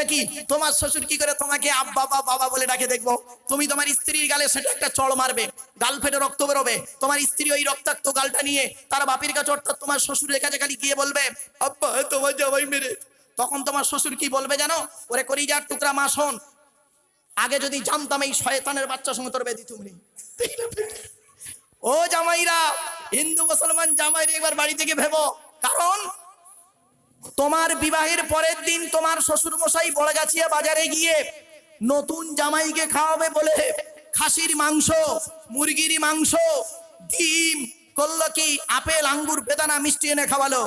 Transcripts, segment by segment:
দেখি তোমার শ্বশুর কি করে তোমাকে আব্বা, বা, বাবা বলে ডাকে দেখব? তুমি তোমার স্ত্রীর গালে সেটা একটা চড় মারবে, গাল ফেটে রক্ত বেরোবে। তোমার স্ত্রী ওই রক্তাক্ত গালটা নিয়ে তার বাপির কাছে, অর্থাৎ তোমার শ্বশুরের কাছে খালি গিয়ে বলবে, আব্বা, তোমার জামাই মেরে তখন তোমার শ্বশুর কি বলবে জানো? ওরে করি যার টুকরা, মা, শোন, আগে যদি জানতাম এই শয়তানের বাচ্চা সঙ্গে তোর বেদি তুমি ও জামাইরা, হিন্দু, মুসলমান জামাইরা একবার বাড়ি থেকে ভেবো। কারণ তোমার বিবাহের পরের দিন তোমার শ্বশুর মশাই বড়গাছিয়া বাজারে গিয়ে নতুন জামাইকে খাওয়াবে বলে খাসির মাংস, মুরগির মাংস, ডিম করল কি আপেল, আঙ্গুর, বেদানা মিষ্টি এনে খাওয়ালো।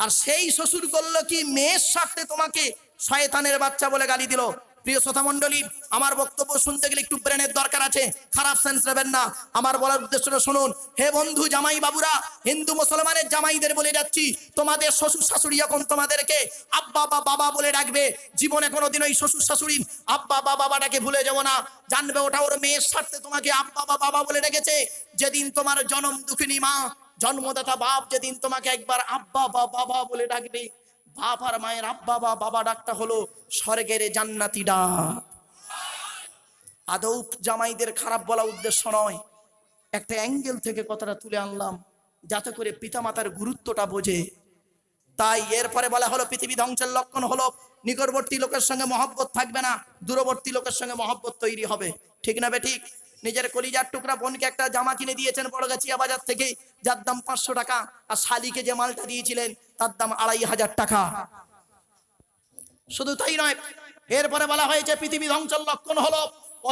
আর সেই শ্বশুর করল কি মেয়ের স্বার্থে তোমাকে শয়তানের বাচ্চা বলে গালি দিল। প্রিয় শ্রোতা মণ্ডলী, আমার বক্তব্য শুনতে গেলে একটু ব্রেনের দরকার আছে। খারাপ সেন্স নেবেন না। আমার বলার উদ্দেশ্যটা শুনুন। হে বন্ধু জামাই বাবুরা, হিন্দু মুসলমানের জামাইদের বলে যাচ্ছি তোমাদের শ্বশুর শাশুড়ি যখন তোমাদেরকে আব্বা বা বাবা বলে ডাকবে। জীবনে কোনোদিন ওই শ্বশুর শাশুড়ি আব্বা বা বাবাটাকে ভুলে যাব না। জানবে ওটা ওর মেয়ের স্বার্থে তোমাকে আব্বা বা বাবা বলে ডেকেছে। যেদিন তোমার জনম দুঃখিনী মা, জন্মদাতা বাপ যেদিন তোমাকে একবার আব্বা বা বাবা বলে ডাকবে। বাপ আর মায়ের আব্বা বা বাবা ডাকটা হলো স্বর্গের জান্নাতি ডাক। আদৌ জামাইদের খারাপ বলা উদ্দেশ্য নয়। একটা অ্যাঙ্গেল থেকে কথাটা তুলে আনলাম, যাতে করে পিতামাতার গুরুত্বটা বোঝে। তাই এরপরে বলা হলো, পৃথিবী ধ্বংসের লক্ষণ হলো, নিকটবর্তী লোকের সঙ্গে মহব্বত থাকবে না, দূরবর্তী লোকের সঙ্গে মহব্বত তৈরি হবে। ঠিক না বে ঠিক? নিজের কলিজার টুকরা বোনকে একটা জামা কিনে দিয়েছেন বড়গাছিয়া বাজার থেকে, যার দাম পাঁচশো টাকা। আর শালিকে যে মালটা দিয়েছিলেন, তার দাম আড়াই হাজার টাকা। শুধু তাই নয়, এরপরে বলা হয়েছে, পৃথিবী ধ্বংসের লক্ষণ হলো,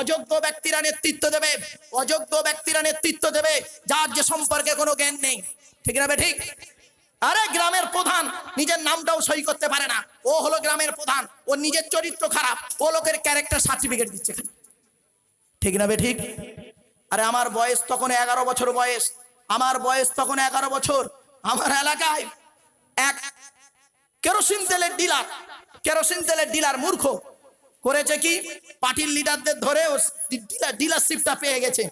অযোগ্য ব্যক্তিরা নেতৃত্ব দেবে, অযোগ্য ব্যক্তিরা নেতৃত্ব দেবে, যার যে সম্পর্কে কোনো জ্ঞান নেই। ঠিক না ঠিক? আরে গ্রামের প্রধান নিজের নামটাও সই করতে পারে না। ও হলো গ্রামের প্রধান ওর নিজের চরিত্র খারাপ, ও লোকের ক্যারেক্টার সার্টিফিকেট দিচ্ছে। ঠিক না বে ঠিক? আরে আমার বয়স তখন এগারো বছর বয়স। আমার বয়স তখন এগারো বছর। আমার এলাকায় এক কেরোসিন তেলের ডিলার, কেরোসিন তেলের ডিলার মূর্খ করেছে কি? পার্টির লিডারদের ধরে ও ডিলারশিপটা পেয়ে গেছে।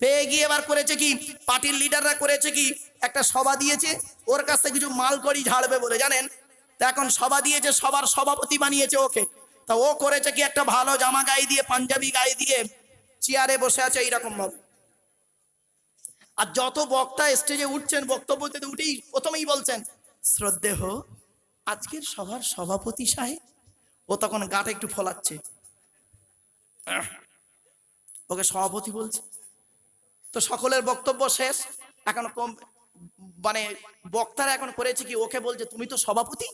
পেয়ে গিয়ে এবার করেছে কি? পার্টির লিডাররা করেছে কি? একটা সভা দিয়েছে। ওর কাছ কিছু মাল করি ঝাড়বে বলে, জানেন? তা এখন সভা দিয়েছে সবার সভাপতি বানিয়েছে ওকে। তা ও করেছে কি? একটা ভালো জামা গায়ে দিয়ে, পাঞ্জাবি গায়ে দিয়ে চেয়ারে বসে আছে এইরকম ভাবে। আর যত বক্তা স্টেজে উঠছেন, বক্তব্য দিতে উঠেই প্রথমেই বলছেন শ্রদ্ধেহ আজকের সভার সভাপতি সাহেব, ও তখন গাটা একটু ফলাচ্ছে। ওকে সভাপতি বলছে। তো সকলের বক্তব্য শেষ। এখন কম মানে বক্তারা এখন করেছে কি, ওকে বলছে, তুমি তো সভাপতি?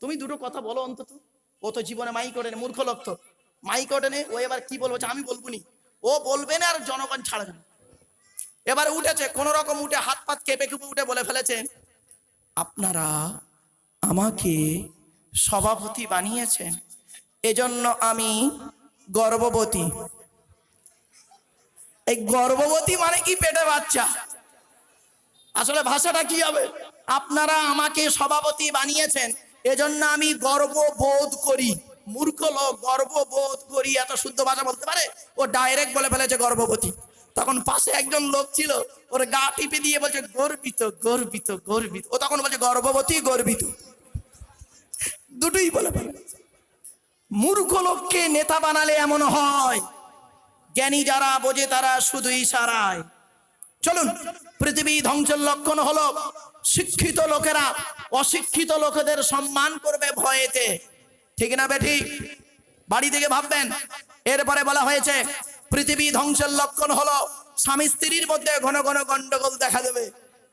তুমি দুটো কথা বলো অন্তত। ও তো জীবনে মাইক ওঠেনি মূর্খ লোক তো। মাইক ও এবার কি বলব আমি বলব নি। ও বলবে না আর জনগণ ছাড়বে না। এবার উঠেছে, কোন রকম উঠে হাত পাত কেঁপে কেঁপে উঠে বলে ফেলেছে, আপনারা আমাকে সভাপতি বানিয়েছেন, এজন্য আমি গর্ভবতী। এই গর্ভবতী মানে কি পেটে বাচ্চা? আসলে ভাষাটা কি হবে? আপনারা আমাকে সভাপতি বানিয়েছেন, এজন্য আমি গর্ববোধ করি। মূর্খ লোক গর্ববোধ করি, এত শুদ্ধ ভাষা বলতে পারে? ও ডাইরেক্ট বলে ফেলেছে গর্ভবতী তখন পাশে একজন লোক ছিল, ওর গা টিপে দিয়ে বলছে, গর্বিত গর্বিত গর্বিত। ও তখন বলছে গর্ভবতী গর্বিত। দুটোই বলে ফেলে মূর্খ লোককে নেতা বানালে এমন হয়, জ্ঞানী যারা বোঝে তারা শুধুই সারায় চলুন, পৃথিবী ধ্বংসের লক্ষণ হলো, শিক্ষিত লোকেরা অশিক্ষিত লোকেদের সম্মান করবে ভয়েতে। ঠিক না বেঠি? বাড়ি থেকে ভাববেন। এরপরে বলা হয়েছে, পৃথিবী ধ্বংসের লক্ষণ হলো স্বামী স্ত্রীর মধ্যে ঘন ঘন গন্ডগোল দেখা দেবে।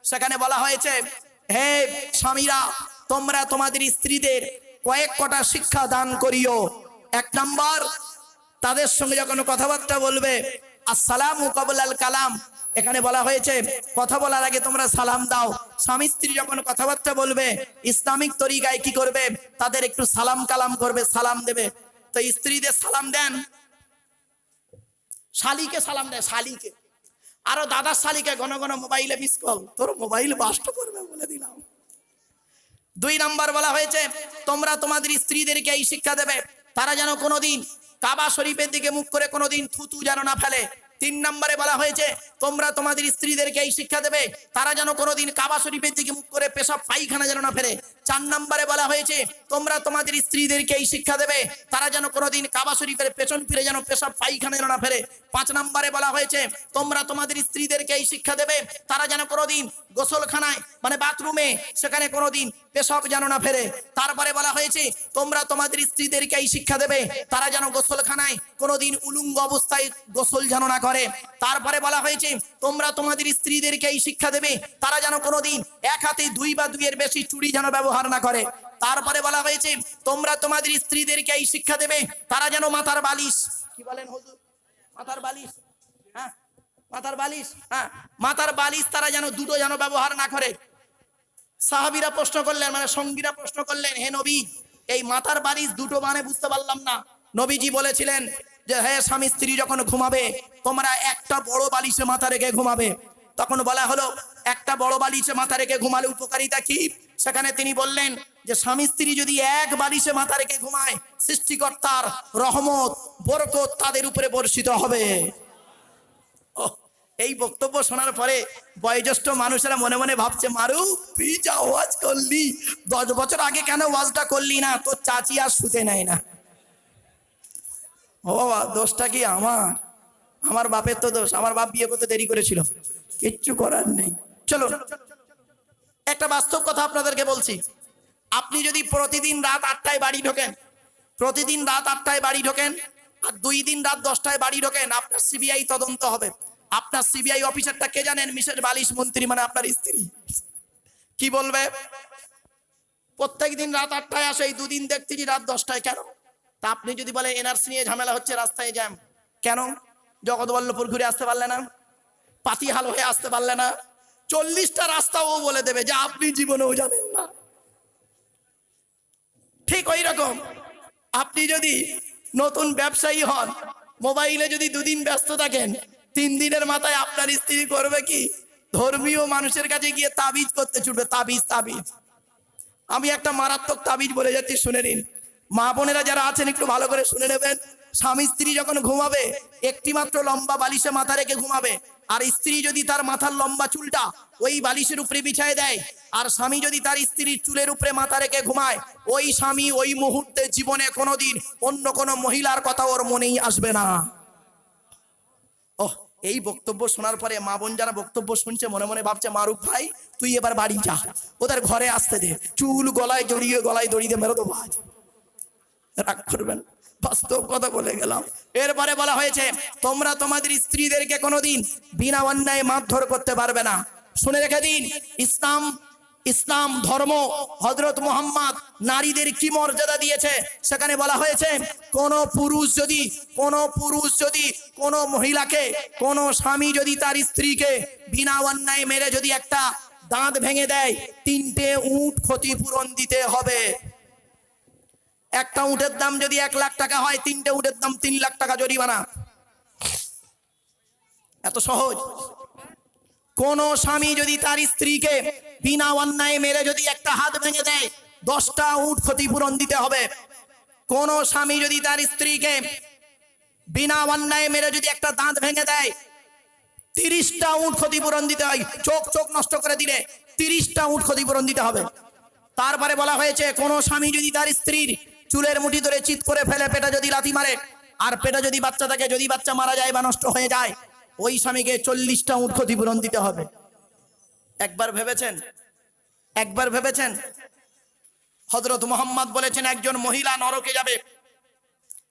সেখানে বলা হয়েছে, হে স্বামীরা, তোমরা তোমাদের স্ত্রীদের কয়েক কটা শিক্ষা দান করিও। এক নাম্বার, তাদের সঙ্গে যখন কথাবার্তা বলবে, আসসালাম আল কালাম এখানে বলা হয়েছে, কথা বলার আগে তোমরা সালাম দাও। স্বামী স্ত্রী যখন কথাবার্তা বলবে, ইসলামিক তরিকায় কি করবে? তাদের একটু সালাম কালাম করবে, সালাম দেবে। তো স্ত্রীদের সালাম দেন। শালিকে সালাম দেয়, শালিকে। আরও দাদার শালিকে ঘন ঘন মোবাইলে মিস কল তোর মোবাইল বাস্ট করবে বলে দিলাম। দুই নাম্বার বলা হয়েছে, তোমরা তোমাদের স্ত্রীদেরকে এই শিক্ষা দেবে, তারা যেন কোনোদিন কাবা শরীফের দিকে মুখ করে কোনোদিন থুতু যেন না ফেলে। তিন নম্বরে বলা হয়েছে, তোমরা তোমাদের স্ত্রীদেরকে এই শিক্ষা দেবে, তারা যেন কোনোদিন কাবা শরীফের দিকে মুখ করে পেশাব পায়খানা যেন না ফেলে চার নম্বরে বলা হয়েছে, তোমরা তোমাদের স্ত্রীদেরকে এই শিক্ষা দেবে, তারা যেন কোনোদিন কাবা শরীফের পেছন ফিরে যেন পেশাব পায়খানা যেন না ফেলে পাঁচ নম্বরে বলা হয়েছে, তোমরা তোমাদের স্ত্রীদেরকে এই শিক্ষা দেবে, তারা যেন কোনোদিন গোসলখানায় মানে বাথরুমে, সেখানে কোনোদিন পেশাব যেন না ফেরে। তারপরে বলা হয়েছে, তোমরা তোমাদের স্ত্রীদেরকে এই শিক্ষা দেবে, তারা যেন গোসলখানায় কোনোদিন উলুঙ্গ অবস্থায় গোসল যেন না করে। তারপরে বলা হয়েছে, তোমরা তোমাদের স্ত্রীদেরকে এই শিক্ষা দেবে, তারা যেন কোনোদিন এক হাতে দুই বা দুইয়ের বেশি চুড়ি যেন ব্যবহার না করে। তারপরে বলা হয়েছে, তোমরা তোমাদের স্ত্রীদেরকে এই শিক্ষা দেবে, তারা যেন মাথার বালিশ, কি বলেন মাথার বালিশ হ্যাঁ? মাথার বালিশ হ্যাঁ? মাথার বালিশ তারা যেন দুটো যেন ব্যবহার না করে। সাহাবিরা প্রশ্ন করলেন মানে সঙ্গীরা প্রশ্ন করলেন, হে নবী, এই মাথার বালিশ দুটো মানে বুঝতে পারলাম না। নবীজি বলেছিলেন যে হ্যাঁ স্বামী, স্ত্রী যখন ঘুমাবে, তোমরা একটা বড় বালিশে মাথা রেখে ঘুমাবে। তখন বলা হলো, একটা বড় বালিশে মাথা রেখে ঘুমালে উপকারিতা কি? সেখানে তিনি বললেন যে, স্বামী, স্ত্রী যদি এক বালিশে মাথা রেখে ঘুমায়, সৃষ্টিকর্তার রহমত, বরকত তাদের উপরে বর্ষিত হবে। এই বক্তব্য শোনার পরে বয়োজ্যেষ্ঠ মানুষেরা মনে মনে ভাবছে, মারু, তুই যা ওয়াজ করলি, দশ বছর আগে কেন ওয়াজটা করলি না? তোর চাচি আর শুতে নেয় না। ও বাবা, দোষটা কি আমার? আমার বাপের তো দোষ, আমার বাপ বিয়ে করতে দেরি করেছিল। কিচ্ছু করার নেই। চলো, একটা বাস্তব কথা আপনাদেরকে বলছি। আপনি যদি প্রতিদিন রাত আটটায় বাড়ি ঢোকেন, প্রতিদিন রাত আটটায় বাড়ি ঢোকেন, আর দুই দিন রাত দশটায় বাড়ি ঢোকেন, আপনার সিবিআই তদন্ত হবে। আপনার সিবিআই অফিসারটা কে জানেন? মিসেস বালিশ মন্ত্রী মানে আপনার স্ত্রী। কি বলবে? প্রত্যেক দিন রাত আটটায় আসে, এই দুদিন দেখতেছি রাত দশটায় কেন? তা আপনি যদি বলে এনআরসি নিয়ে ঝামেলা হচ্ছে, রাস্তায় জ্যাম। কেন? জগৎবল্লভপুর ঘুরে আসতে পারলে না? পাতিহাল হয়ে আসতে পারলে না? চল্লিশটা রাস্তা ও বলে দেবে যা আপনি জীবনেও জানেন না। ঠিক ওই রকম। আপনি যদি নতুন ব্যবসায়ী হন, মোবাইলে যদি দুদিন ব্যস্ত থাকেন, তিন দিনের মাথায় আপনার স্ত্রী করবে কি? ধর্মীয় মানুষের কাছে গিয়ে তাবিজ করতে ছুটবে, তাবিজ তাবিজ। আমি একটা মারাত্মক তাবিজ বলে যাচ্ছি, শুনে নিন। মা বোনেরা যারা আছেন, একটু ভালো করে শুনে নেবেন। স্বামী স্ত্রী যখন ঘুমাবে একটি মাত্র লম্বা বালিশে মাথা রেখে ঘুমাবে। আর স্ত্রী যদি তার মাথার লম্বা চুলটা ওই বালিশের উপরে বিছায় দেয়, আর স্বামী যদি তার স্ত্রীর চুলের উপরে মাথা রেখে ঘুমায়, ওই স্বামী ওই মুহূর্তে জীবনে কোনোদিন অন্য কোনো মহিলার কথা ওর মনেই আসবে না। ওহ, এই বক্তব্য শোনার পরে মা বোন যারা বক্তব্য শুনছে, মনে মনে ভাবছে, মারুফ ভাই, তুই এবার বাড়ি যা। ওদের ঘরে আসতে দে। চুল গলায় জড়িয়ে গলায় দড়িয়ে মেরো তো ভাজ রাগ করবেন। বাস্তব কথা বলে গেলাম। এরপরে বলা হয়েছে, তোমরা তোমাদের স্ত্রীদেরকে কোনোদিন বিনা অন্যায় মারধর করতে পারবে না। শুনে রেখে দিন, ইসলাম ইসলাম ধর্ম হজরত মোহাম্মদ নারীদের কি মর্যাদা দিয়েছে? সেখানে বলা হয়েছে, কোন পুরুষ যদি, কোন পুরুষ যদি কোন মহিলাকে, কোন স্বামী যদি তার স্ত্রীকে বিনা অন্যায় মেরে যদি একটা দাঁত ভেঙে দেয়, তিনটে উট ক্ষতিপূরণ দিতে হবে। একটা উটের দাম যদি এক লাখ টাকা হয়, তিনটে উটের দাম তিন লাখ টাকা জরিমানা। এত সহজ। কোন স্বামী যদি তার স্ত্রীকে বিনা অন্যায় মেরে যদি একটা হাত ভেঙে দেয়, দশটা উট ক্ষতিপূরণ দিতে হবে। কোন স্বামী যদি তার স্ত্রীকে বিনা অন্যায় মেরে যদি একটা দাঁত ভেঙে দেয়, তিরিশটা উট ক্ষতিপূরণ দিতে হয়। চোখ চোখ নষ্ট করে দিলে তিরিশটা উট ক্ষতিপূরণ দিতে হবে। তারপরে বলা হয়েছে, কোন স্বামী যদি তার স্ত্রীর চুলের মুঠি ধরে চিৎ করে ফেলে পেটা যদি লাথি মারে। আর পেটা যদি বাচ্চা থাকে, যদি বাচ্চা মারা যায় বা নষ্ট হয়ে যায়, ওই স্বামীকে চল্লিশটা উট ক্ষতিপূরণ দিতে হবে। একবার ভেবেছেন? একবার ভেবেছেন? হজরত মোহাম্মদ বলেছেন, একজন মহিলা নরকে যাবে।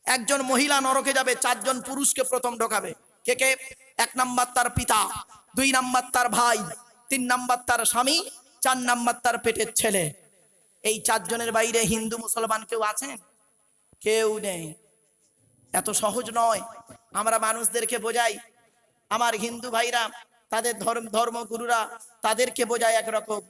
একজন মহিলা নরকে যাবে, চারজন পুরুষকে প্রথম ঢোকাবে। কে কে? এক নাম্বার তার পিতা, দুই নাম্বার তার ভাই, তিন নাম্বার তার স্বামী, চার নাম্বার তার পেটের ছেলে। এই চারজনের বাইরে হিন্দু, মুসলমান কেউ আছেন? কেউ নেই। এত সহজ নয়। আমরা মানুষদেরকে বোঝাই। আমার হিন্দু ভাইরা, তাদের ধর্ম, ধর্মগুরুরা তাদেরকে বোঝায় একরকম।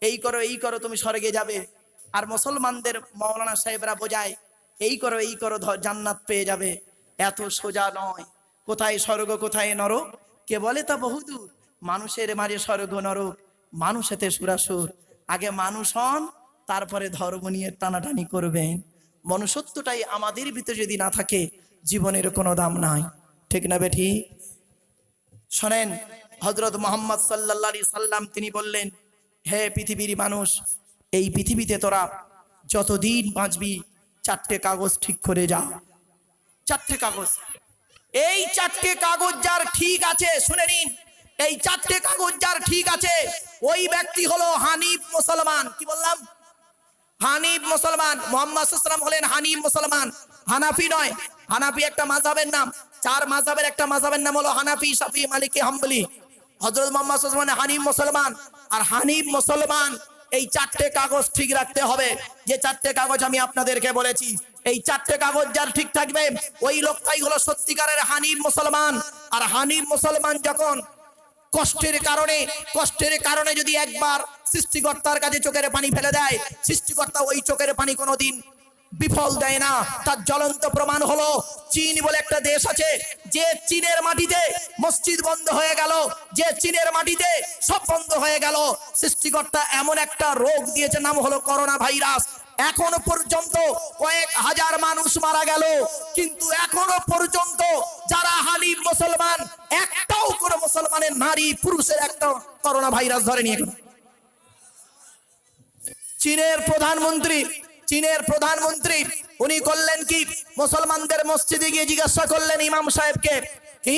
এই করো এই করো, তুমি স্বর্গে যাবে। আর মুসলমানদের মৌলানা সাহেবরা বোঝায়, এই করো এই করো জান্নাত পেয়ে যাবে। এত সোজা নয়। কোথায় স্বর্গ, কোথায় নরক? কে বলে তা বহুদূর মানুষের মাঝে স্বর্গ, নরক। মানুষেতে সুরাসুর। আগে মানুষ হন তারপরে ধর্ম নিয়ে টানাটানি করবেন। মনুষ্যত্বটাই আমাদের ভিতরে যদি না থাকে, জীবনের কোনো দাম নাই। ঠিক না বেঠি? শোনেন হজরত মোহাম্মদ সাল্লা সাল্লাম তিনি বললেন, হে পৃথিবীর মানুষ, এই পৃথিবীতে তোরা যতদিন বাঁচবি, চারটে কাগজ ঠিক করে যা। চারটে কাগজ। এই চারটে কাগজ যার ঠিক আছে, শুনে নিন। এই চারটে কাগজ যার ঠিক আছে, ওই ব্যক্তি হলো হানিফ মুসলমান। কি বললাম? হানিফ মুসলমান, মোহাম্মদ সাল্লাম হলেন হানিফ মুসলমান। হানাফি নয়, হানাফি একটা মাযহাবের নাম। চার মাযহাবের একটা মাযহাবের নাম হলো হানাফি, শাফি, মালিকি, হাম্বলি। হযরত মোহাম্মদ সাল্লাল্লাহু হানিফ মুসলমান। আর হানিফ মুসলমান, এই চারটে কাগজ ঠিক রাখতে হবে। যে চারটে কাগজ আমি আপনাদেরকে বলেছি, এই চারটে কাগজ যার ঠিক থাকবে, ওই লোকটাই হলো সত্যিকারের হানিফ মুসলমান। আর হানিফ মুসলমান যখন কষ্টের কারণে কষ্টের কারণে যদি একবার সৃষ্টিকর্তার কাছে চোখের পানি ফেলে দেয়, সৃষ্টিকর্তা ওই চোখের পানি কোনোদিন বিফল দেয় না। তার জ্বলন্ত প্রমাণ হলো চীন বলে একটা দেশ আছে, যে চীনের মাটিতে মসজিদ বন্ধ হয়ে গেল, যে চীনের মাটিতে সব বন্ধ হয়ে গেল। সৃষ্টিকর্তা এমন একটা রোগ দিয়েছে, নাম হলো করোনা ভাইরাস এখনও পর্যন্ত কয়েক হাজার মানুষ মারা গেল। কিন্তু এখনও পর্যন্ত যারা হালিম মুসলমান, একটাও কোনো মুসলমানের নারী, পুরুষের একটা করোনা ভাইরাস ধরেনি এখন। চীনের প্রধানমন্ত্রী চীনের প্রধানমন্ত্রী, উনি করলেন কি? মুসলমানদের মসজিদে গিয়ে জিজ্ঞাসা করলেন ইমাম সাহেবকে, কি?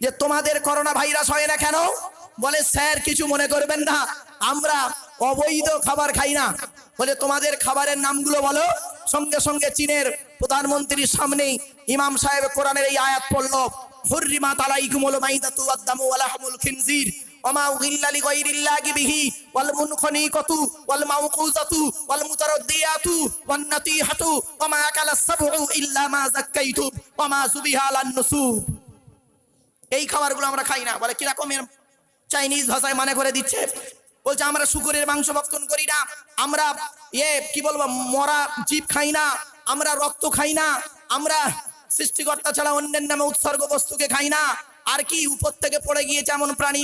যে তোমাদের করোনা ভাইরাস হয় না কেন? বলে, স্যার, কিছু মনে করবেন না। আমরা অবৈধ খাবার খাই না। বলে তোমাদের খাবারের নামগুলো বলো সঙ্গে সঙ্গে চীনের প্রধানমন্ত্রীর সামনেই ইমাম সাহেব কোরআনের এই আয়াত পড়লো হুররিমাত আলাইকুমুল মাইদাতু ওয়াদ-দামু ওয়া লাহমুল খিনজির وما أهل لغير الله به والمنخنقة والموقوذة والمترديات والنطيحة وما أكل السبع إلا ما زكيتم وما ذبح على النسوب এই খাবারগুলো আমরা খাই না বলে কিরকমের চাইনিজ ভাষায় মানে করে দিচ্ছে বলছে, আমরা শুকুরের মাংস ভক্ষণ করি না। আমরা ইয়ে কি বলব, মরা জীব খাই না। আমরা রক্ত খাই না। আমরা সৃষ্টিকর্তা ছাড়া অন্যের নামে উৎসর্গ বস্তুকে খাই না। আর কি উপর থেকে পড়ে গিয়েছে এমন প্রাণী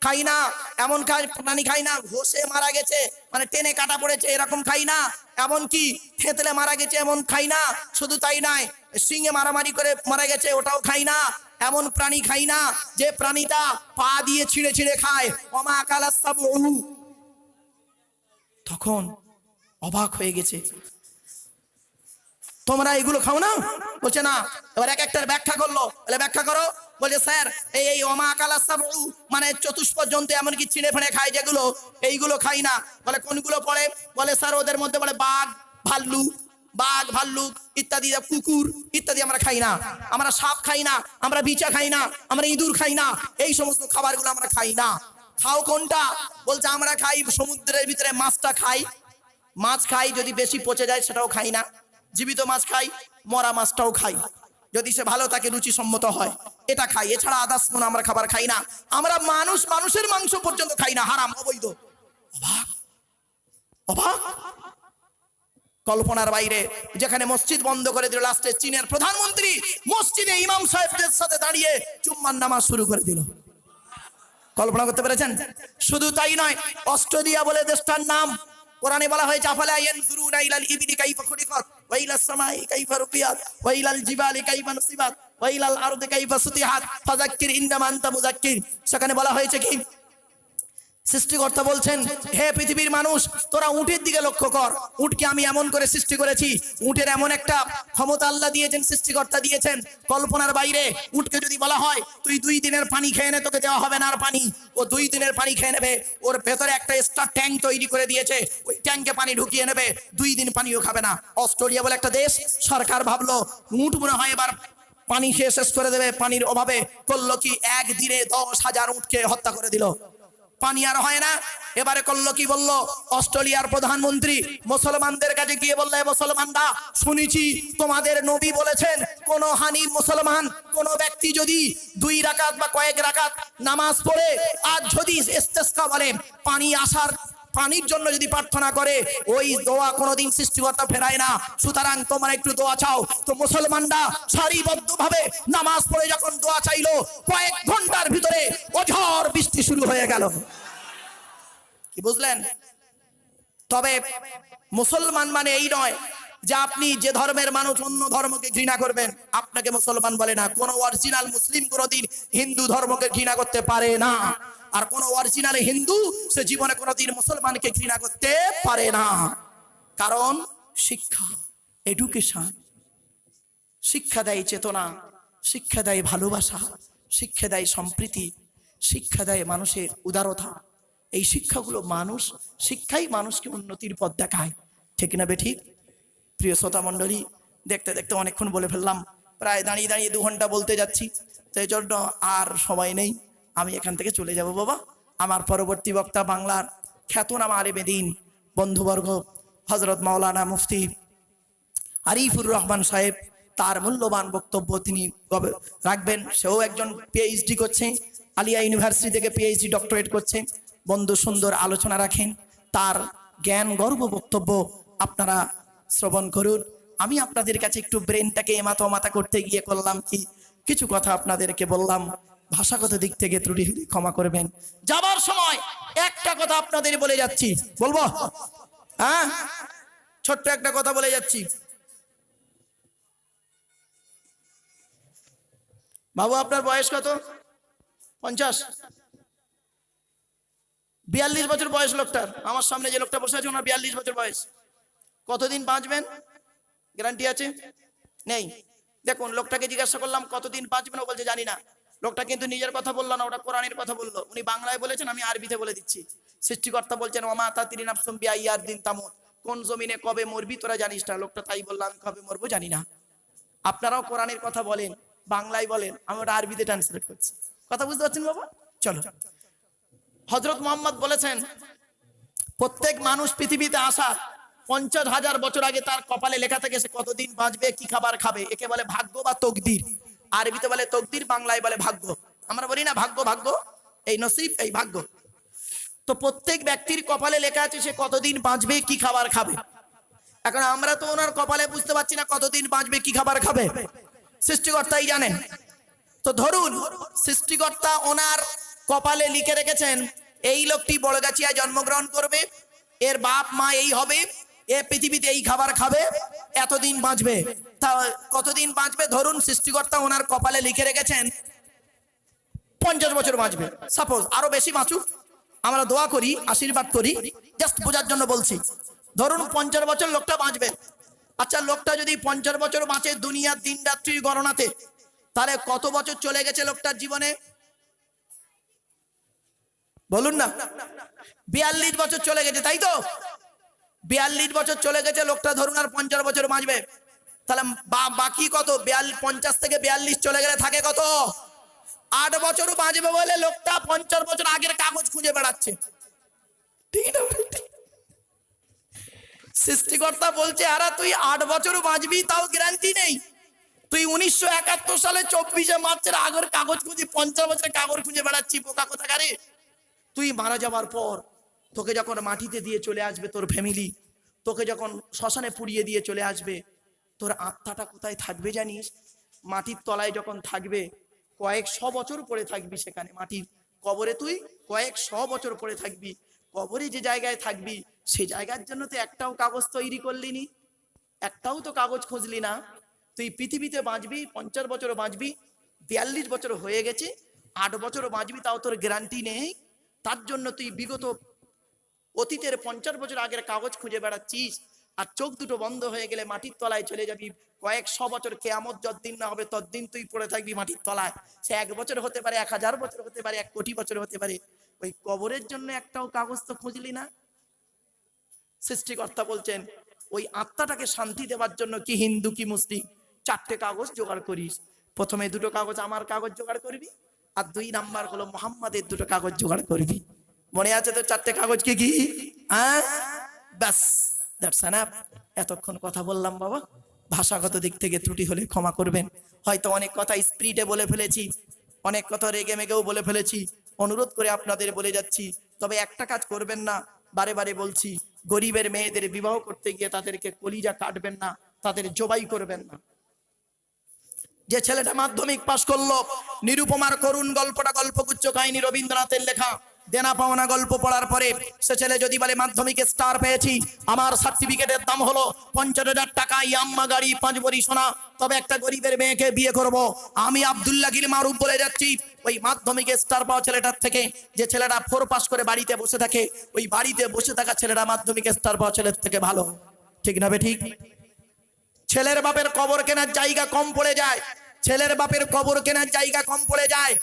খাই না। এমন প্রাণী খাই না। ঘষে মারা গেছে। মানে টেনে কাটা পড়েছে, এরকম খাই না। এমন কি থেতলে মারা গেছে, এমন খাই না। শুধু তাই নয়, সিংহে মারামারি করে মারা গেছে, ওটাও খাই না। এমন প্রাণী খাই না, যে প্রাণীটা পা দিয়ে ছিঁড়ে ছিঁড়ে খায়। অমা আকালা তখন অবাক হয়ে গেছে। তোমরা এগুলো খাও না? বলছে, না। এবার এক একটার ব্যাখ্যা করল। বলে, ব্যাখ্যা করো। বলছে, স্যার, এই এই অমা আকালা সাবু মানে চতুষ্প জন্তু এমনকি চিড়ে ফেড়ে খায় যেগুলো, এইগুলো খাই না। বলে, কোনগুলো পড়ে? বলে, স্যার, ওদের মধ্যে বলে বাঘ ভাল্লুক বাঘ, ভাল্লুক ইত্যাদি কুকুর ইত্যাদি আমরা খাই না। আমরা সাপ খাই না, আমরা বিচা খাই না, আমরা ইঁদুর খাই না, এই সমস্ত খাবারগুলো আমরা খাই না। খাও কোনটা? বলছে, আমরা খাই সমুদ্রের ভিতরে মাছটা খাই। মাছ খাই, যদি বেশি পচে যায় সেটাও খাই না। জীবিত মাছ খাই, মরা মাছটাও খাই। যদি সে ভালো থাকে রুচি সম্মত হয়, এটা খাই। এছাড়া আদার্স কোনো আমরা খাবার খাই না। আমরা মানুষ, মানুষের মাংস পর্যন্ত খাই না। হারাম, অবৈধ। অবাক। অবাক। কল্পনার বাইরে, যেখানে মসজিদ বন্ধ করে দিল লাস্টে চীনের প্রধানমন্ত্রী। মসজিদে ইমাম সাহেবদের সাথে দাঁড়িয়ে চুম্মান নামাজ শুরু করে দিল। কল্পনা করতে পেরেছেন? শুধু তাই নয়, অস্ট্রেলিয়া বলে দেশটার নাম। কোরআনে বলা হয়েছে, আফালা ইয়ানজুরুনা ইলাল ইবলি কাইফা খুলিকাত ওয়া ইলাস সামাই কাইফা রুফিয়াত ওয়া ইলাল জিবালি কাইফা নুসিবাত ওয়া ইলাল আরদি কাইফা সুতিহাত, ফাযাক্কির ইন্নামা আনতা মুযাক্কির। সেখানে বলা হয়েছে কি? সৃষ্টিকর্তা বলছেন, হে পৃথিবীর মানুষ, তোরা উটের দিকে লক্ষ্য কর। উটকে আমি এমন করে সৃষ্টি করেছি, উটের এমন একটা ক্ষমতা আল্লাহ দিয়েছেন, সৃষ্টিকর্তা দিয়েছেন। কল্পনার বাইরে উটকে যদি বলা হয়, তুই দুই দিনের পানি খেয়ে নে, তোকে দেওয়া হবে না আর পানি। ও দুই দিনের পানি খেয়ে নেবে, ওর ভেতরে একটা এক্সট্রা ট্যাঙ্ক তৈরি করে দিয়েছে, ওই ট্যাঙ্কে পানি ঢুকিয়ে নেবে, দুই দিন পানিও খাবে না। অস্ট্রেলিয়া বলে একটা দেশ, সরকার ভাবলো, উট মনে হয় এবার পানি খেয়ে শেষ করে দেবে, পানির অভাবে করল কি, একদিনে দশ হাজার উটকে হত্যা করে দিল। পানি আর হয় না। এবারে করল কি বলল? অস্ট্রেলিয়ার প্রধানমন্ত্রী মুসলমানদের কাছে গিয়ে বললে মুসলমানরা, শুনেছি তোমাদের নবী বলেছেন, কোন হানি মুসলমান, কোন ব্যক্তি যদি দুই রাকাত বা কয়েক রাকাত নামাজ পড়ে, আর যদি পানি আসার পানির জন্য যদি প্রার্থনা করে, ওই দোয়া কোনোদিন সৃষ্টিকর্তা ফেরায় না। সুতরাং তোমার একটু দোয়া চাও। তো মুসলমানরা সারিবদ্ধ ভাবে নামাজ পড়ে যখন দোয়া চাইলো, কয়েক ঘণ্টার ভিতরে অঝর বৃষ্টি শুরু হয়ে গেল। কি বুঝলেন? তবে মুসলমান মানে এই নয় যে আপনি যে ধর্মের মানুষ, অন্য ধর্মকে ঘৃণা করবেন। আপনাকে মুসলমান বলে না। কোন অরিজিনাল মুসলিম কোনোদিন হিন্দু ধর্মকে ঘৃণা করতে পারে না। আর কোন অরিজিনাল হিন্দু সে জীবনে কোনোদিন মুসলমানকে ঘৃণা করতে পারে না। কারণ শিক্ষা এডুকেশন শিক্ষা দেয় চেতনা, শিক্ষা দেয় ভালোবাসা, শিক্ষা দেয় সম্প্রীতি, শিক্ষা দেয় মানুষের উদারতা। এই শিক্ষাগুলো মানুষ, শিক্ষাই মানুষকে উন্নতির পথ দেখায়। ঠিক না বে ঠিক? প্রিয় শ্রোতা মণ্ডলী, দেখতে দেখতে অনেকক্ষণ বলে ফেললাম। প্রায় দাঁড়িয়ে দাঁড়িয়ে দু ঘণ্টা বলতে যাচ্ছি। সেই জন্য আর সময় নেই। আমি এখান থেকে চলে যাব বাবা। আমার পরবর্তী বক্তা বাংলার খ্যাতনামা আলেমেদিন বন্ধুবর্গ হজরত মাওলানা মুফতি আরিফুর রহমান সাহেব। তার মূল্যবান বক্তব্য তিনি রাখবেন। সেও একজন পিএইচডি করছে, আলিয়া ইউনিভার্সিটি থেকে পিএইচডি ডক্টরেট করছে। বন্ধু সুন্দর আলোচনা রাখেন। তার জ্ঞান গর্ব বক্তব্য আপনারা শ্রবণ করুন। আমি আপনাদের কাছে একটু ব্রেনটাকে এমাথা মাথা করতে গিয়ে করলাম কি? কিছু কথা আপনাদেরকে বললাম। ভাষাগত দিক থেকে ত্রুটি হলে ক্ষমা করবেন। যাবার সময় একটা কথা আপনাদের বলে যাচ্ছি। বলব? হ্যাঁ? ছোট্ট একটা কথা বলে যাচ্ছি। বাবু, আপনার বয়স কত? পঞ্চাশ। বিয়াল্লিশ বছর বয়স লোকটার। আমার সামনে যে লোকটা বসে আছে, ওনার বিয়াল্লিশ বছর বয়স। কতদিন বাঁচবেন? গ্যারান্টি আছে? নেই। দেখুন, লোকটাকে জিজ্ঞাসা করলাম, কতদিন বাঁচবেন? ও বলছে, জানি না। লোকটা কিন্তু নিজের কথা বলল না, ওটা কোরআনের কথা বলল। উনি বাংলায় বলেছেন, আমি আরবিতে বলে দিচ্ছি। সৃষ্টিকর্তা বলছেন ওমা তা তিরি নাফসুম বিআইয়ার দিন তামুত। কোন জমিনে কবে মরবি, তোরা জানিস না। লোকটা তাই বললাম আমি কবে মরবো জানি না। আপনারাও কোরআনের কথা বলেন, বাংলায় বলেন, আমি ওটা আরবিতে ট্রান্সলেট করছি। কথা বুঝতে পারছেন বাবা? চলো। হজরত মোহাম্মদ বলেছেন, প্রত্যেক মানুষ পৃথিবীতে আসা পঞ্চাশ হাজার বছর আগে তার কপালে লেখা থাকে সে কতদিন বাঁচবে, কি খাবার খাবে? একে বলে ভাগ্য বা তকদির। আরবিতে বলে তকদির, বাংলায় বলে ভাগ্য। আমরা বলি না ভাগ্য ভাগ্য, এই নসিব, এই ভাগ্য। তো প্রত্যেক ব্যক্তির কপালে লেখা আছে সে কতদিন বাঁচবে, কি খাবার খাবে? এখন আমরা তো ওনার কপালে বুঝতে পারছি না কতদিন বাঁচবে, কি খাবার খাবে। সৃষ্টিকর্তাই জানেন। তো ধরুন, সৃষ্টিকর্তা ওনার কপালে লিখে রেখেছেন, এই লোকটি বড়গাছিয়ায় জন্মগ্রহণ করবে, এর বাপ মা এই হবে এ পৃথিবীতে এই খাবার খাবে? এতদিন বাঁচবে। তা কতদিন বাঁচবে? ধরুন সৃষ্টিকর্তা ওনার কপালে লিখে রেখেছেন, পঞ্চাশ বছর বাঁচবে। সাপোজ আরও বেশি বাঁচুক। আমরা দোয়া করি, আশীর্বাদ করি, জাস্ট বোঝার জন্য বলছি। ধরুন পঞ্চাশ বছর লোকটা বাঁচবে। আচ্ছা লোকটা যদি পঞ্চাশ বছর বাঁচে দুনিয়ার দিন রাত্রির গণনাতে, তাহলে কত বছর চলে গেছে লোকটার জীবনে? বলুন না। বিয়াল্লিশ বছর চলে গেছে, তাই তো? বিয়াল্লিশ বছর চলে গেছে, লোকটা ধরুন আর পঞ্চাশ বছর বাঁচবে। তাহলে বাকি কত? বিয়াল্লিশ পঞ্চাশ থেকে বিয়াল্লিশ চলে গেলে থাকে কত? আট বছর বাঁচবে বলে লোকটা পঞ্চাশ বছর আগের কাগজ খুঁজে বেড়াচ্ছে। ঠিক সৃষ্টিকর্তা বলছে, আরে তুই আট বছর বাঁচবি, তাও গ্যারান্টি নেই। তুই উনিশশো একাত্তর সালে চব্বিশে মার্চের আগের কাগজ খুঁজে, পঞ্চাশ বছরের কাগজ খুঁজে বেড়াচ্ছি পোকা কোথাকারে। তুই মারা যাবার পর তোকে যখন মাটিতে দিয়ে চলে আসবে তোর ফ্যামিলি তোকে যখন শ্মশানে পুড়িয়ে দিয়ে চলে আসবে, তোর আত্মাটা কোথায় থাকবে জানিস? মাটির তলায় যখন থাকবে, কয়েক শ বছর পরে থাকবি সেখানে। মাটির কবরে তুই কয়েক শ বছর পরে থাকবি। কবরে যে জায়গায় থাকবি, সে জায়গার জন্য তো একটাও কাগজ তৈরি করলি নি। একটাও তো কাগজ খুঁজলি না। তুই পৃথিবীতে বাঁচবি, পঞ্চাশ বছর বাঁচবি, বিয়াল্লিশ বছর হয়ে গেছে, আট বছর বাঁচবি, তাও তোর গ্যারান্টি নেই। তার জন্য তুই বিগত অতীতের পঞ্চাশ বছর আগের কাগজ খুঁজে বেড়াচ্ছিস, আর চোখ দুটো বন্ধ হয়ে গেলে মাটির তলায় চলে যাবি। কয়েকশো বছর কেয়ামত যতদিন না হবে, ততদিন তুই পড়ে থাকবি মাটির তলায়। সে এক বছর হতে পারে, এক হাজার বছর হতে পারে, এক কোটি বছর হতে পারে। ওই কবরের জন্য একটাও কাগজ তো খুঁজলি না? সৃষ্টিকর্তা বলছেন, ওই আত্মাটাকে শান্তি দেওয়ার জন্য কি হিন্দু কি মুসলিম, চারটে কাগজ জোগাড় করিস। প্রথমে দুটো কাগজ আমার কাগজ জোগাড় করবি, আর দুই নাম্বার হলো মোহাম্মদের দুটো কাগজ জোগাড় করবি। মনে আছে তো চারটে কাগজ কি কি? হ্যাঁ? এতক্ষণ কথা বললাম বাবা। ভাষাগত দিক থেকে ত্রুটি হলে ক্ষমা করবেন। হয়তো অনেক কথা স্পিডে বলে ফেলেছি, অনেক কথা রেগে মেগেও বলে ফেলেছি। অনুরোধ করে আপনাদের বলে যাচ্ছি, তবে একটা কাজ করবেন না। বারে বারে বলছি, গরিবের মেয়েদের বিবাহ করতে গিয়ে তাদেরকে কলিজা কাটবেন না, তাদের জবাই করবেন না। যে ছেলেটা মাধ্যমিক পাশ করল, নিরুপমার করুণ গল্পটা গল্পগুচ্ছ কাহিনী রবীন্দ্রনাথের লেখা। দেনা পাওনা গল্প পড়ার পরে সে ছেলে যদি বলে, মাধ্যমিকে স্টার পেয়েছি, আমার সার্টিফিকেটের দাম হলো পঞ্চাশ হাজার টাকা ইয়াম্মা গাড়ি পাঁচ বড়ি সোনা, তবে একটা গরিবের মেয়েকে বিয়ে করব। আমি আবদুল্লাহ গিল মারুফ বলে যাচ্ছি, ওই মাধ্যমিকে স্টার পাওয়া ছেলেটার থেকে, যে ছেলেটা ফোর পাস করে বাড়িতে বসে থাকে, ওই বাড়িতে বসে থাকা ছেলেটা মাধ্যমিকে স্টার পাওয়া ছেলের থেকে ভালো। ঠিক না ঠিক? ছেলের বাপের কবর কেনার জায়গা কম পড়ে যায় ছেলের বাপের কবর কেনার জায়গা কম পড়ে যায়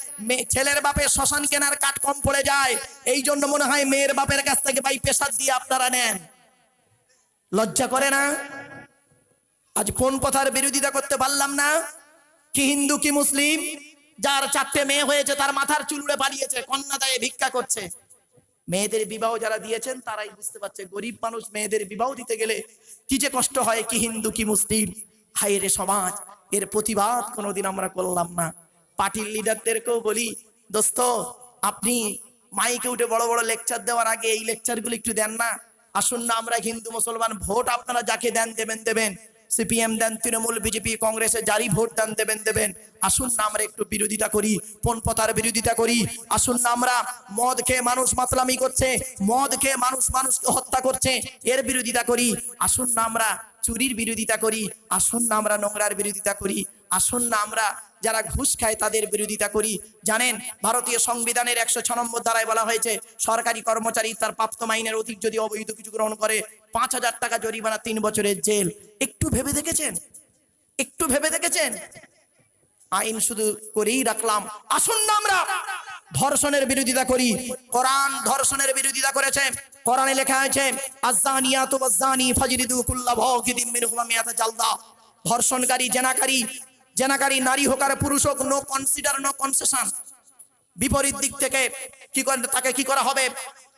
ছেলের বাপের শ্মশান কেনার কাঠ কম পড়ে যায় এই জন্য মনে হয় মেয়ের বাপের কাছ থেকে ভাই পেশাদ দিয়ে আপনারা নেন। লজ্জা করে না? আজ কোন কথার বিরোধিতা করতে পারলাম না। কি হিন্দু, কি মুসলিম, যার চারটে মেয়ে হয়েছে, তার মাথার চুলুড়ে পালিয়েছে, কন্যা দায়ে ভিক্ষা করছে। মেয়েদের বিবাহ যারা দিয়েছেন, তারাই বুঝতে পারছে, গরিব মানুষ মেয়েদের বিবাহ দিতে গেলে কি যে কষ্ট হয়, কি হিন্দু, কি মুসলিম। হাই রে সমাজ এর প্রতিবাদ কোনোদিন আমরা করলাম না। পার্টির লিডারদেরকেও বলি, দোস্ত, আপনি মাইকে উঠে বড় বড় লেকচার দেওয়ার আগে এই লেকচারগুলো একটু দেন না। আসুন না আমরা হিন্দু মুসলমান ভোট আপনারা যাকে দেন দেবেন দেবেন। সিপিএম দেন তৃণমূল, বিজেপি, কংগ্রেসে জারি ভোট দেন দেবেন দেবেন। আসুন না আমরা একটু বিরোধিতা করি পণপতার বিরোধিতা করি। আসুন না আমরা মদ খেয়ে মানুষ মাতলামি করছে, মদ খেয়ে মানুষ মানুষকে হত্যা করছে, এর বিরোধিতা করি। আসুন না আমরা চুরির বিরোধিতা করি আসুন না আমরা নোংরার বিরোধিতা করি আসুন না আমরা যারা ঘুষ খায় তাদের বিরোধিতা করি। জানেন, ভারতীয় সংবিধানের একশো ছ নম্বর ধারায় বলা হয়েছে, সরকারি কর্মচারী তার প্রাপ্ত মাইনের অধিক যদি অবৈধ কিছু গ্রহণ করে, পাঁচ হাজার টাকা জরিমানা তিন বছরের জেল। একটু ভেবে দেখেছেন? একটু ভেবে দেখেছেন? আইন শুধু করেই রাখলাম আসুন না আমরা ধর্ষণের বিরোধিতা করি। কোরআন ধর্ষণের বিরোধিতা করেছে। কোরআনে লেখা আছে আজানিয়াতু ওয়াজানি ফাজরিদু কুল্লা ভাগিদিম মিনহুমা মিয়াতা জালদা। ধর্ষণকারী, জেনাকারী জেনাকারী নারী হোক আর পুরুষ হোক নো কনসিডার নো কনসেশন বিপরীত দিক থেকে কি তাকে কি করা হবে?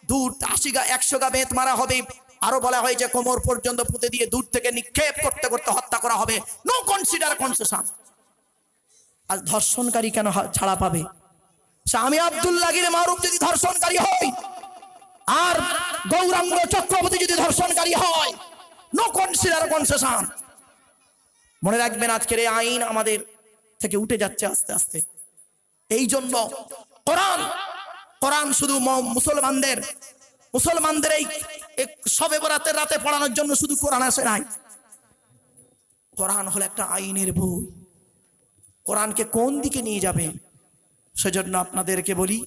দূর আশি গা, একশো গা বেত মারা হবে। আরও বলা হয়েছে, কোমর পর্যন্ত পুঁতে দিয়ে দূর থেকে নিক্ষেপ করতে করতে হত্যা করা হবে। নো কনসিডার কনসেশন আর ধর্ষণকারী কেন ছাড়া পাবে? স্বামী আব্দুল্লাহ গিরে মারুফ যদি ধর্ষণকারী হয়, আর গৌরাঙ্গ চক্রবর্তী যদি ধর্ষণকারী হয় কনসেশন। মনে রাখবেন আজকের এই আইন আমাদের থেকে উঠে যাচ্ছে আস্তে আস্তে। এই জন্য কোরআন কোরআন শুধু মুসলমানদের মুসলমানদের এই এই সবে বরাতের রাতে পড়ানোর জন্য শুধু কোরআন আসে নাই। কোরআন হলো একটা আইনের বই। কোরআনকে কোন দিকে নিয়ে যাবে? সেজন্য আপনাদেরকে বলি,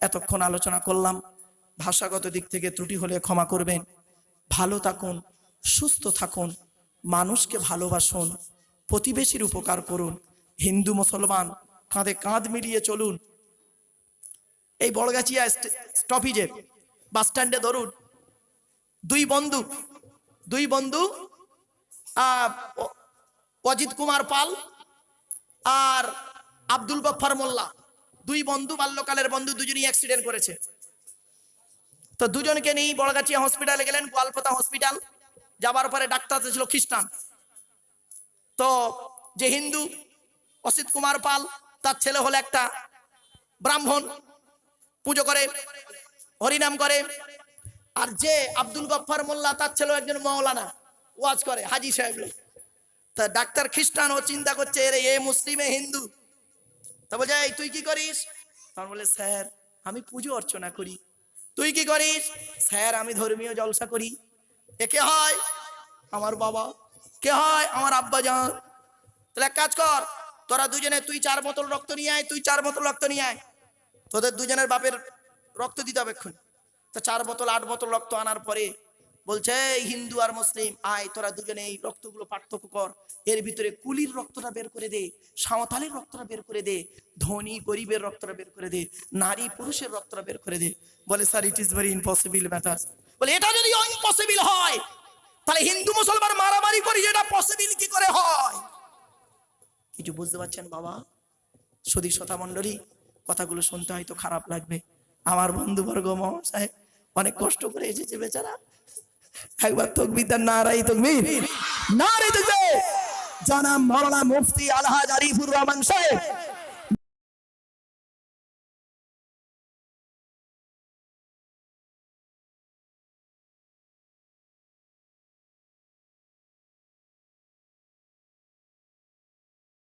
এতক্ষণ আলোচনা করলাম, ভাষাগত দিক থেকে ত্রুটি হলে ক্ষমা করবেন। ভালো থাকুন, সুস্থ থাকুন, মানুষকে ভালোবাসুন, প্রতিবেশীর উপকার করুন, হিন্দু, মুসলমান, কাঁধে কাঁধ মিলিয়ে চলুন। এই বড়গাছিয়া স্টে- স্টপেজে বাস স্ট্যান্ডে ধরুন। দুই বন্ধু দুই বন্ধু অজিত কুমার পাল আর আব্দুল গফফার মোল্লা। দুই বন্ধু বাল্যকালের বন্ধু দুজনই অ্যাক্সিডেন্ট করেছে। তো দুজনকে নিয়ে বড়গাছিয়া হসপিটালে গেলেন, গোয়ালপাতা হসপিটাল যাবার পরে ডাক্তার ছিল খ্রিস্টান। তো যে হিন্দু, অসিত কুমার পাল, তার ছেলে হলো একটা ব্রাহ্মণ। পুজো করে, হরিনাম করে। আর যে আব্দুল গফফার মোল্লা, তার ছেলে একজন মৌলানা। ওয়াজ করে, হাজি সাহেব। তা ডাক্তার খ্রিস্টান ও চিন্তা করছে, এরে, এ মুসলিমে হিন্দু তা বলছে "এই, তুই কি করিস? তখন বলে স্যার আমি পুজো অর্চনা করি। তুই কি করিস? স্যার আমি ধর্মীয় জলসা করি। এ কে হয়? আমার বাবা। কে হয়? আমার আব্বা জান তাহলে এক কাজ কর তোরা দুজনে তুই চার বোতল রক্ত নিয়ে আয় তুই চার বোতল রক্ত নিয়ে আয়। তোদের দুজনের বাপের রক্ত দিতে হবে এক্ষুনি। তো চার বোতল আট বোতল রক্ত আনার পরে বলছে হিন্দু আর মুসলিম, আয়, তোরা দুজনে এই রক্তগুলো পার্থক্য কর। এর ভিতরে কুলির রক্তটা বের করে দে, সাঁওতালের রক্তটা বের করে দে, ধনী গরিবের রক্তটা বের করে দে, নারী পুরুষের রক্তটা বের করে দে। বলে, sir it is very impossible matter বলে, এটা যদি ইম্পসিবল হয়, তাহলে হিন্দু মুসলমান মারামারি করি যেটা পসিবল কি করে হয়? কিছু বুঝতে পারছেন বাবা? সদী শ্রোতা মণ্ডলী, কথাগুলো শুনতে হয়তো খারাপ লাগবে। আমার বন্ধুবর্গ মহাশয় অনেক কষ্ট করে এসেছে বেচারা। একবার তকবির নারাই তকবির। নারাই তকবির। জানা মৌলানা মুফতি আলহাজ আরিফুর রহমান সাহেব।